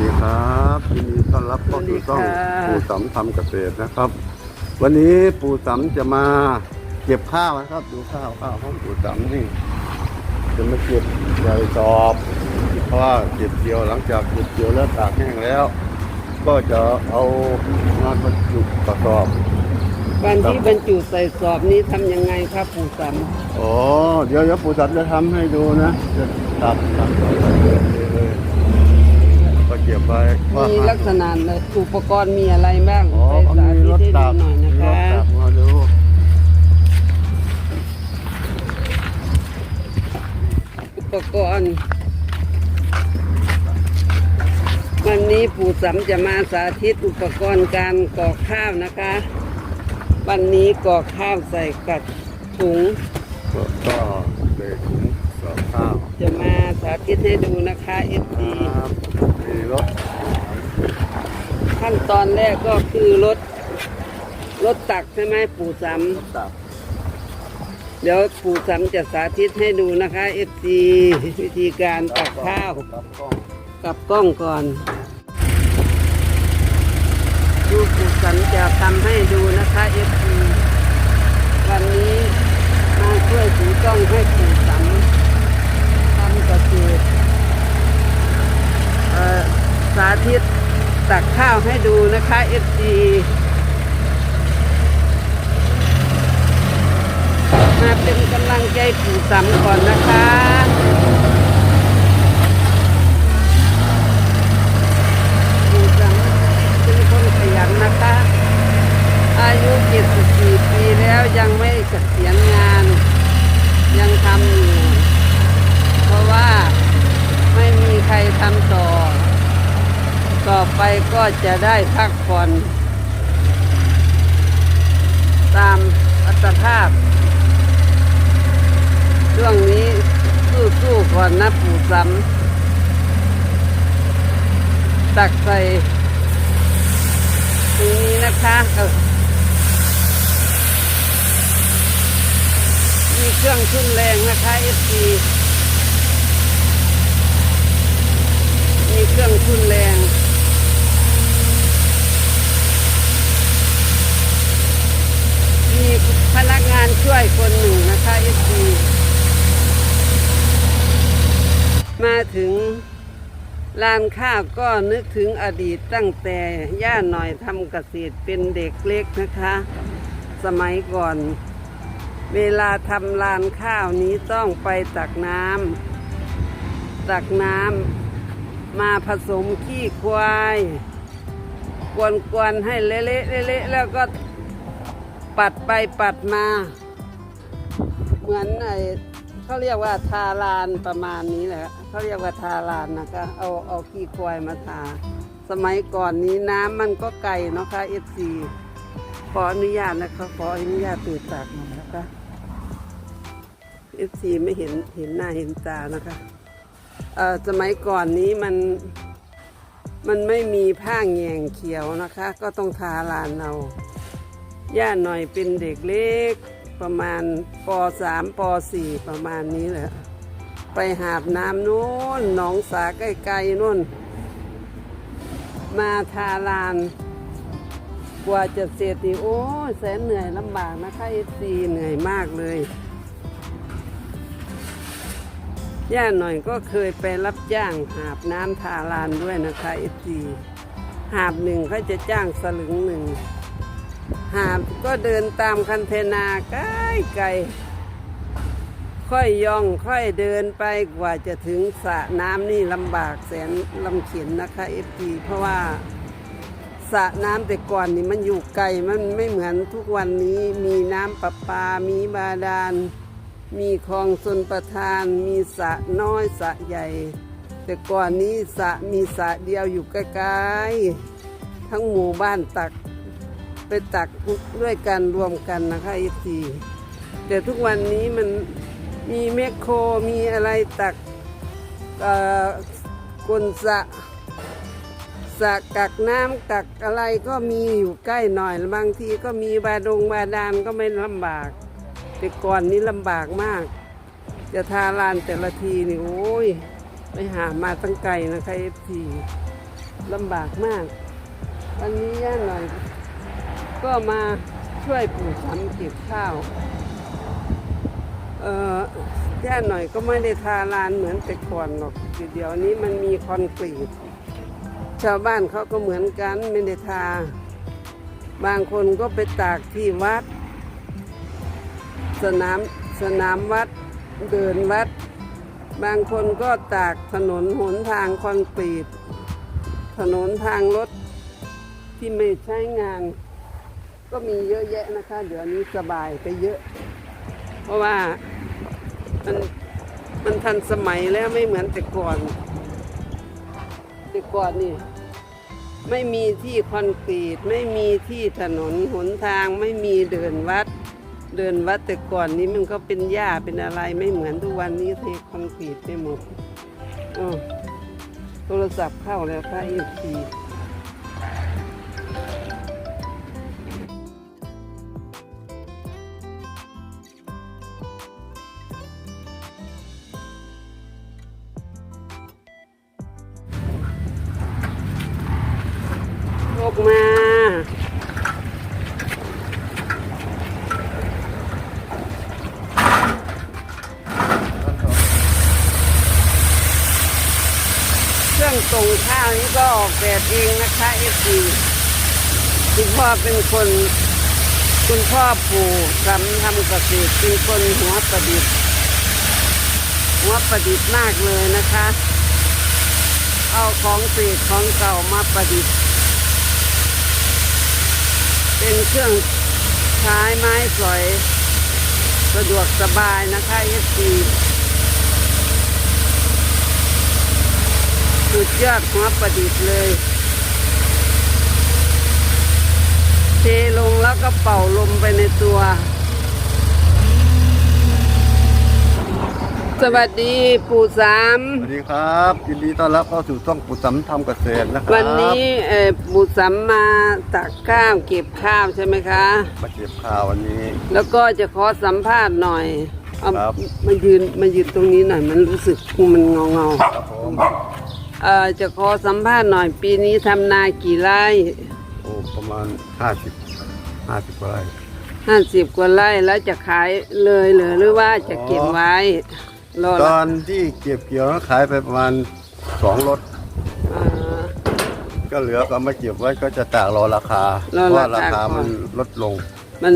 ดีครับยินดีต้อนรับเข้าสู่ช่องสวัสดีค่ะปู่สำทำเกษตรนะครับ วันนี้ปู่สำจะมาเก็บข้าวนะครับ ดูข้าวข้าวของปู่สำนี่จะมาเก็บใส่สอบเพราะว่าเก็บเกี่ยวหลังจากเก็บเกี่ยวแล้วตากแห้งแล้ว ก็จะเอางานบรรจุกระสอบการที่บรรจุใส่สอบนี้ทำยังไงครับปู่สำอ๋อเดี๋ยวเดี๋ยวปู่สำจะทำให้ดูนะจะตัดตัด เลยก็เก็บไว้ว่ามีลักษณะเลยอุปกรณ์มีอะไรบ้างอ๋อไปเขาสามีธิรตถให้ตัดูกหน่อยนะมีรคะถตักมาดูอุปกรณ์ วันนี้ปู่สำจะมาสาธิตอุปกรณ์การกรอกข้าวนะคะ วันนี้กรอกข้าวใส่กับถุงก็ก็เลยถุงสอบข้าวจะมาสาธิตให้ดูนะคะเอฟคซีรับ มีรถขั้นตอนแรกก็คือรถรถตักใช่ไหมปู่สำรถตักเดี๋ยวปู่สำจะสาธิตให้ดูนะคะเอฟซีวิธีการตักข้าวกับกล้องกับกล้องก่อนดูปู่สำจะทำให้ดูนะคะเอฟซีวันนี้มาช่วยถือกล้องให้ปู่สำทำกระสือเอ่อ สาธิตตักข้าวให้ดูนะคะเอฟซีมาเป็นกำลังใจปู่สำก่อนนะคะปู่สำเป็นคนขยันนะคะ อายุ 74 ปีแล้วยังไม่เกษียณงาน ยังทำอยู่ เพราะว่าไม่มีใครทำต่อ ต่อไป ก็จะได้พักผ่อนตามอัตภาพ ช่วงนี้สู้ๆก่อนนะปู่สำตักใส่ตรงนี้นะคะเออมีเครื่องทุ่นแรงนะคะเอฟซีมีเครื่องทุ่นแรง มีพนักงานช่วยคนหนึ่งนะคะเอฟซีมาถึงร้านข้าวก็นึกถึงอดีตตั้งแต่ย่าหน่อยทำเกษตรเป็นเด็กเล็กนะคะ สมัยก่อน เวลาทำร้านข้าวนี้ต้องไปตักน้ำตักน้ำมาผสมขี้ควาย กวนๆให้เละๆเละๆแล้วก็ ปัดไปปัดมา เหมือนไอ้เขาเรียกว่าทาลานประมาณนี้แหละเขาเรียกว่าทาลานนะคะ เอาเอาขี้ควายมาทา สมัยก่อนนี้น้ำมันก็ไกลเนาะค่ะเอฟซีขออนุญาตนะคะขออนุญาตตื่นตากหน่อยนะคะเอฟซีไม่เห็นเห็นหน้าเห็นตานะคะเอ่อสมัยก่อนนี้มันมันไม่มีผ้าแงงเขียวนะคะ ก็ต้องทาลานเอา ย่าหน่อยเป็นเด็กเล็ก ประมาณปสามปสี่ประมาณนี้แหละ ไปหาบน้ำนู้นหนองสาใกล้ๆนู่นมาทาลาน กว่าจะเสร็จนี่โอ้แสนเหนื่อยลำบากนะคะเอซีเหนื่อยมากเลย ย่าหน่อยก็เคยไปรับจ้างหาบน้ำทาลานด้วยนะคะเอซีหาบหนึ่งเขาจะจ้างสลึงหนึ่ง หาบก็เดินตามคันเทนาไกลไกลค่อยย่องค่อยเดินไปกว่าจะถึงสระน้ำนี่ลำบากแสนลำเข็นนะคะเอฟทีเพราะว่าสระน้ำแต่ก่อนนี่มันอยู่ไกลมันไม่เหมือนทุกวันนี้มีน้ำประปา มีบาดาล มีคลองชนประทาน มีสระน้อยสระใหญ่ แต่ก่อนนี้สระมีสระเดียวอยู่ใกล้ๆทั้งหมู่บ้านตัก ไปตักด้วยกันรวมกันนะคะอีซีแต่ทุกวันนี้มันมีแมคโครมีอะไรตักเอ่อกลสะสะกักน้ำกักอะไรก็มีอยู่ใกล้หน่อยบางทีก็มีบาดงบาดาลก็ไม่ลำบาก แต่ก่อนนี้ลำบากมาก จะทาลานแต่ละทีนี่โอ้ยไปหามาตั้งไกลนะคะเอฟทีลำบากมาก วันนี้ย่าหน่อย ก็มาช่วยปู่สำเก็บข้าว เอ่อย่หน่อยก็ไม่ได้ทาลานเหมือนแต่ก่อนหรอกเดี๋ยวนี้มันมีคอนกรีต ชาวบ้านเขาก็เหมือนกันไม่ได้ทา บางคนก็ไปตากที่วัด สนามสนามวัดเดินวัด บางคนก็ตากถนนหนทางคอนกรีต ถนนทางรถที่ไม่ใช้งาน ก็มีเยอะแยะนะคะ เดี๋ยวนี้สบายไปเยอะ เพราะว่ามันมันทันสมัยแล้วไม่เหมือนแต่ก่อน แต่ก่อนนี่ ไม่มีที่คอนกรีต ไม่มีที่ถนนหนทางไม่มีเดินวัด เดินวัดแต่ก่อนนี้มันก็เป็นหญ้าเป็นอะไรไม่เหมือนทุกวันนี้เทคอนกรีตไปหมดโทรศัพท์เข้าแล้วค่ะอีกที เองนะเอฟีคุณพ่อเป็นคน คุณพ่อปู่ทำทำเกษตรเป็นคนหัวประดิษฐ์หัวประดิษฐ์มากเลยนะคะ เอาของเศษของเก่ามาประดิษฐ์ เป็นเครื่องใช้ไม้สอย สะดวกสบายนะคะเอฟีสุดยอดหัวประดิษฐ์เลย เทลงแล้วก็เป่าลมไปในตัว สวัสดีปู่สาม สวัสดีครับยินดีต้อนรับเข้าสู่ช่องปุตสำทำเกษตรนะครับวันนี้เอ่อปู่สามมาตักข้าวเก็บข้าวใช่ไหมคะ มาเก็บข้าววันนี้ แล้วก็จะขอสัมภาษณ์หน่อยเอาครับ มายืนมายืนตรงนี้หน่อยมันรู้สึกมันเงาเงาๆครับผมเอ่อจะขอสัมภาษณ์หน่อยปีนี้ทำนากี่ไร่ โอ้ประมาณห้าสิบห้าสิบกว่าไร่ห้าสิบกว่าไร่แล้วจะขายเลยเหรือหรือว่าจะเก็บไว้รอตละอนที่เก็บเกี่ยวแล้วขายไปประมาณสองรถ อ่า ก็เหลือก็มาเก็บไว้ก็จะตากรอราคารเพอราะว่าราราคาคาก่อน มันลดลง มัน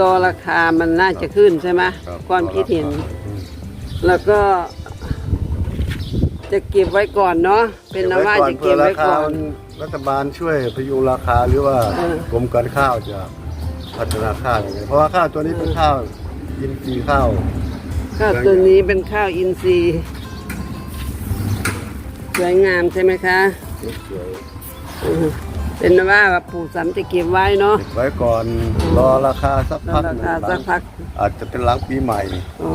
รอราคามันน่าจะขึ้นใช่ไหมรับความคิดเห็น อืมแล้วก็ จะเก็บไว้ก่อนเนาะเป็นนว่าจะเก็บไว้ก่อนรั ฐบาลช่วยพยุงราคาหรือว่าเออกรมการข้าวจะพัฒนาข้าวยังไงเพราะว่าข้าวตัวนี้เป็นข้าวอินทรีย์ข้าวข้าวตัวนี้เป็นข้าวอินทรีย์สวยงามใช่ไหมคะสวยอือเป็นนว่าปู่สามจะเก็บไว้เนาะๆเก็บไว้ก่อนรอราคาสักรอพักราหนึ่งคาสักพัก อาจจะเป็นหลังปีใหม่อ๋อ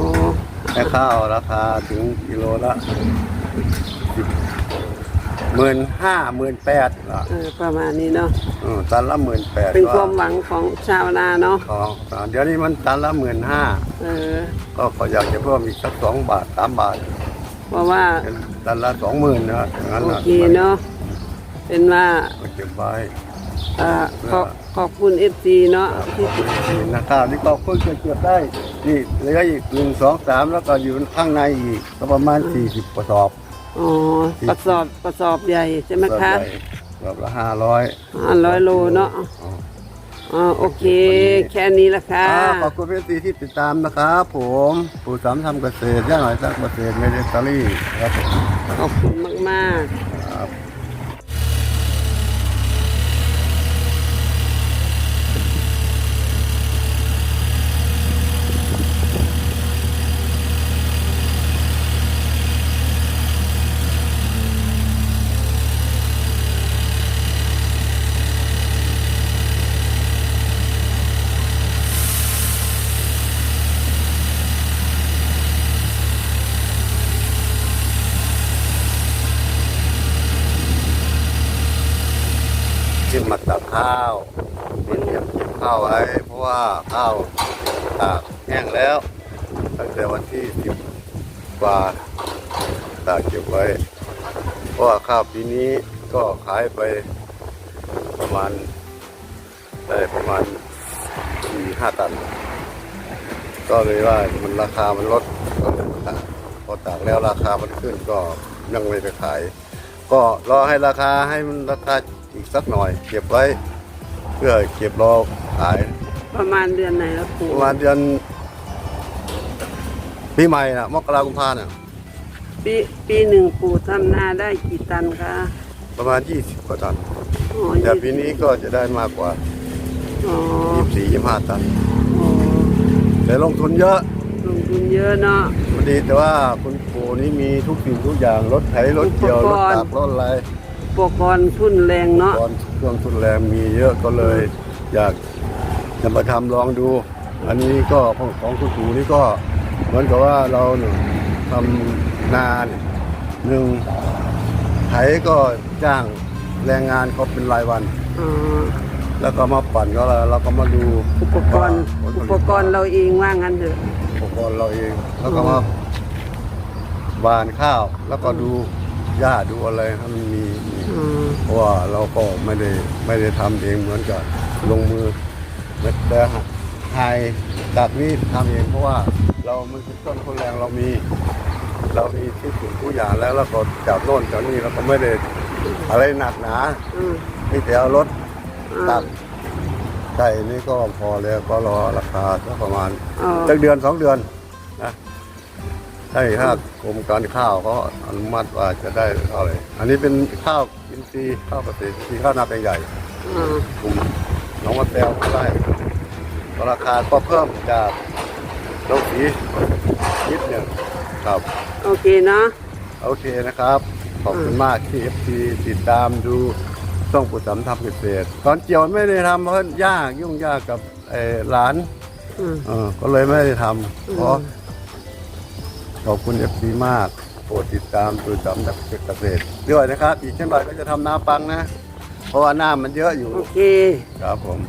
ให้ข้าวราคาถึงกิโลละ หมื่นห้าหมื่นแปดละเออประมาณนี้เนาะอืมตันละหมื่นแปดเป็นความหวังของชาวนาเนาะของเดี๋ยวนี้มันตันละหมื่นห้าเออ ก็ขออยากจะเพิ่มอีกสักสองบาทสามบาทเพราะว่าเป็นตันละสองหมื่นนะอย่างนั้นโอนะเคเนาะเป็นว่าก็เก็บไว้เอ่อขอขอบคุณเอฟซีเนาะที่นี่นะครับนี่ก็เพิ่งจะเก็บได้นี่เหลืออีกหนึ่งสองสามแล้วก็อยู่ข้างในอีกก็ประมาณสี่สิบกระสอบ อ๋อ กระสอบกระสอบใหญ่ใช่ไหมคะกระสอบละห้าร้อยห้าร้อยโลเนาะอ๋อโอเค แค่นี้ละค่ะขอบคุณเพื่อนซีที่ติดตามนะครับผมปู่สามทำเกษตรย่าหน่อยสักเกษตรเมดิตารี่ครับผมขอบคุณมากค ขึ้นมาตักข้าวเป็นเก็บเก็บข้าวไว้เพราะว่าข้าวตากแห้งแล้ว ตั้งแต่วันที่สิบกว่าตากเก็บไว้ เพราะว่าข้าวปีนี้ก็ก็ขายไปประมาณได้ประมาณสี่ห้าตัน ก็เลยว่ามันราคามันลดก็เลยตากพอตากแล้วราคามันขึ้นก็ยังไม่ไปขาย ก็รอให้ราคาให้มันราคา อีกสักหน่อย เก็บไว้ เพื่อเก็บรอขายประมาณเดือนไหนแล้วปู่ประมาณเดือนปีใหม่นะมกราคมพาน่ะปีปีหนึ่งปู่ทำนาได้กี่ตันคะประมาณ 20 กว่าตันอ๋อแต่ปีนี้ก็จะได้มากกว่า อ๋อ24 25 ตัน อ๋อแต่ลงทุนเยอะลงทุนเยอะเนาะ พอดีแต่ว่าคุณปู่นี่มีทุกสิ่งทุกอย่างรถไถรถเกี่ยวอุรปถกรณ์ตักรถอะไรอุ ปกรณ์ทุนแรงเนาะก่อนเครื่องทุนแรงมีเยอะก็เลย อยากจะมาทำลองดู อันนี้ก็ของของคุณปู่นี่ก็เหมือนกับว่าเราเนี่ยทำนาเนี่ยหนึ่งไถก็จ้างแรงงานเขาเป็นรายวัน อ๋อแล้วก็มาปั่นก็แล้วเราก็มาดูอุปกรณ์ว่าผลผลิตอุปกรณ์เราเองว่างั้นเถอะ อุปกรณ์เราเองแล้วก็มาบานข้าว แล้วก็ดูหญ้าดูอะไรให้มันมีมีอ๋อ เพราะว่าเราก็ไม่ได้ไม่ได้ทำเองเหมือนกับลงมือแต่ไทยจากนี้ทำเองเพราะว่าเรามันเป็นต้นทุนแรงเรามี เรามีที่สุดทุกอย่างแล้วแล้วก็จับโน่นจับนี่เราก็ไม่ได้อะไรหนักหนาอืมมีแต่เอารถอ่าตักไก่นี่ก็พอแล้วก็รอราคาสักประมาณอ๋อสักเดือนสองเดือนนะ ใช่ถ้ากรมการข้าวเขาอนุมัติว่าจะได้เท่าไหร่อันนี้เป็นข้าวอินทรีย์ข้าวเกษตรอินทรีย์ข้าวนาแปลงใหญ่อ่ากลุ่มหนองวัดแตวไร่ก็ราคาก็เพิ่มจากโลกสีนิดหนึ่งครับ โอเคเนาะโอเคนะครับ ขอบคุณมากที่เอฟซีติดตามดูช่องปุตสำทำเกษตร ตอนเกี่ยวไม่ได้ทำเพราะยากยุ่งยากกับไอ้หลานอืมเออก็เลยไม่ได้ทอืำมเพราะ ขอบคุณเอฟซีมากโปรดติดตามปุตสำทำเกษตรด้วยนะครับ อีกเช่นไรก็จะทำนาปังนะ เพราะว่าหน้ามันเยอะอยู่ โอเค ครับผม